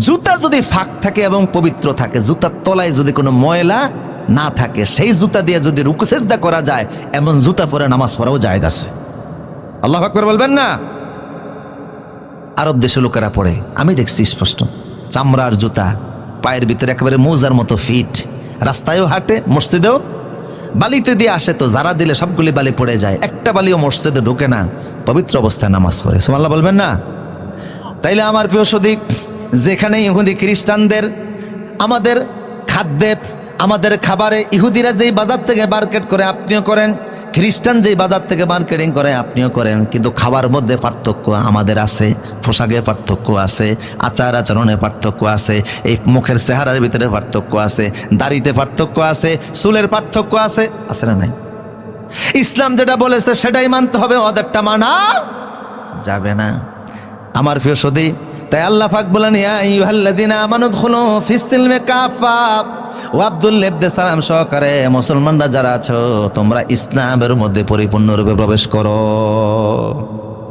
জুতা যদি ফাঁক থাকে এবং পবিত্র থাকে জুতার তলায় যদি কোনো ময়লা না থাকে, সেই জুতা দিয়ে যদি রুকুসেজদা করা যায়, এমন জুতা পরে নামাজ পড়াও যায় আছে। আল্লাহ আকবর বলবেন না? আরব দেশের লোকেরা পড়ে। আমি দেখছি স্পষ্ট। চামড়ার জুতা, পায়ের ভিতরে একেবারে মৌজার মতো ফিট। রাস্তায়ও হাঁটে, মসজিদেও। বালিতে দিয়ে আসে তো যারা দিলে সবগুলি বালি পড়ে যায়। একটা বালিও মসজিদে ঢোকে না। পবিত্র অবস্থায় নামাজ পড়ে। সুমাল্লাহ বলবেন না? তাইলে আমার প্রিয় সদীপ যেখানে ইহুদি খ্রিস্টানদের আমাদের খাদ্যে, আমাদের খাবারে ইহুদিরা যেই বাজার থেকে মার্কেট করে আপনিও করেন, খ্রিস্টান যেই বাজার থেকে মার্কেটিং করে আপনিও করেন, কিন্তু খাবার মধ্যে পার্থক্য আমাদের আছে, পোশাকে পার্থক্য আছে, আচার আচরণে পার্থক্য আছে, এই মুখের চেহারার ভিতরে পার্থক্য আছে, দাড়িতে পার্থক্য আছে, চুলের পার্থক্য আছে আছে না নাই? ইসলাম যেটা বলেছে সেটাই মানতে হবে ওদেরটা মানা যাবে না। আমার প্রিয় সদী তাই আল্লাহ ফাক বলেন, ইয়া আইয়ুহাল্লাযিনা আমানু ফিস্তিল ফিস সিলমি কাফা ও আব্দুল লেবদে সালাম সহকারে, মুসলমানরা যারা আছো, তোমরা ইসলামের মধ্যে পরিপূর্ণরূপে প্রবেশ করো।